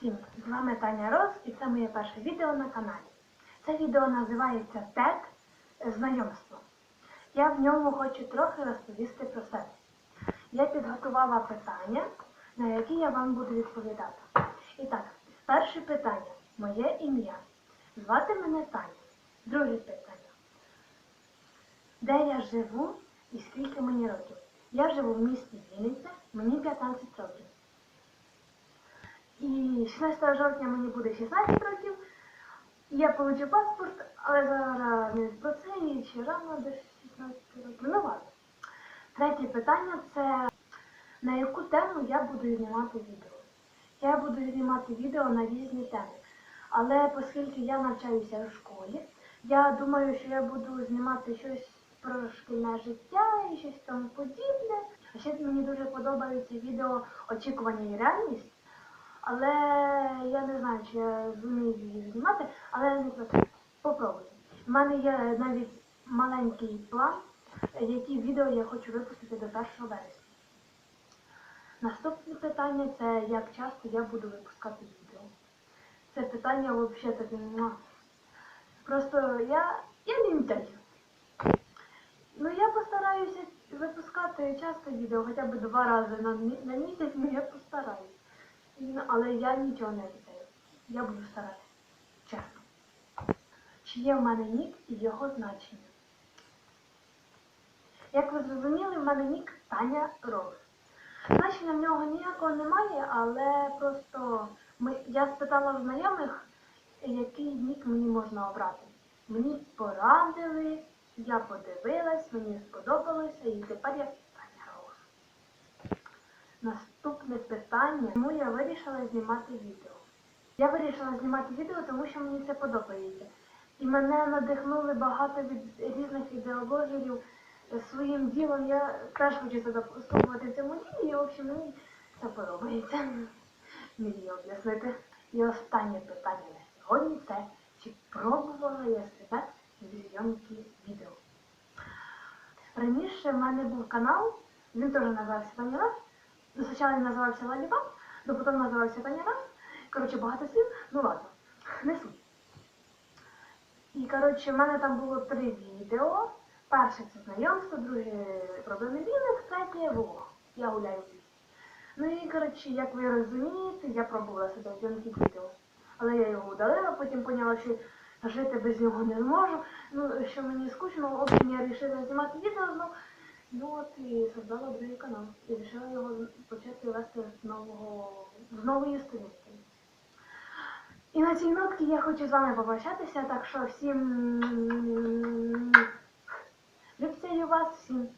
всім! З вами Таня Роз і це моє перше відео на каналі. Це відео називається ТЕД знайомство. Я в ньому хочу трохи розповісти про себе. Я підготувала питання, на які я вам буду відповідати. І так, перше питання моє ім'я. Звати мене Таня. Друге питання. Де я живу і скільки мені років? Я живу в місті Вінниця, мені 15 років. І 16 жовтня мені буде 16 років. Я получу паспорт, але зараз не про це і ще рано до 16 років. Ну ладно. Третє питання це на яку тему я буду знімати відео. Я буду знімати відео на різні теми. Але оскільки я навчаюся в школі, я думаю, що я буду знімати щось про шкільне життя і щось тому подібне. А ще мені дуже подобаються відео очікування і реальність. Але я не знаю, чи я зумію їх знімати, але не. У мене є навіть маленький план, які відео я хочу випустити до 1 вересня. Наступне питання це як часто я буду випускати відео. Це питання взагалі таке. муа. Просто я, я лінтяй. Ну я постараюся випускати часто відео, хоча б два рази на, на місяць, ну я постараюсь. Ну, але я нічого не обіцяю. Я буду старатися. Чесно. Чи є в мене нік і його значення? Як ви зрозуміли, в мене нік Таня Роуз. Значення в нього ніякого немає, але просто ми, я спитала знайомих, який нік мені можна обрати. Мені порадили, я подивилась, мені сподобалося і тепер я Таня Роуз. Наступне питання, чому я вирішила знімати відео. Я вирішила знімати відео, тому що мені це подобається. І мене надихнули багато від різних ідеологів своїм ділом. Я теж хочу спробувати цьому ділі, і в общем мені це подобається. Мені об'яснити. І останнє питання на сьогодні це чи пробувала я себе в зйомці відео. Раніше в мене був канал, він теж називався Раз. Ну, спочатку він називався Лалібан, но потім називався Таня Раз. Коротше, багато слів, ну ладно, не суть. І коротше, в мене там було три відео. Перше це знайомство, друге проблеми білих, третє влог. Я гуляю в лісі. Ну і коротше, як ви розумієте, я пробувала себе в зйомці відео. Але я його удалила, потім поняла, що жити без нього не зможу. Ну, що мені скучно, в общем, я вирішила знімати відео знов. Ну от і создала другий канал. І вирішила його почати вести з нового з нової сторінки. І на цій нотці я хочу з вами попрощатися, так що всім любцею вас, всім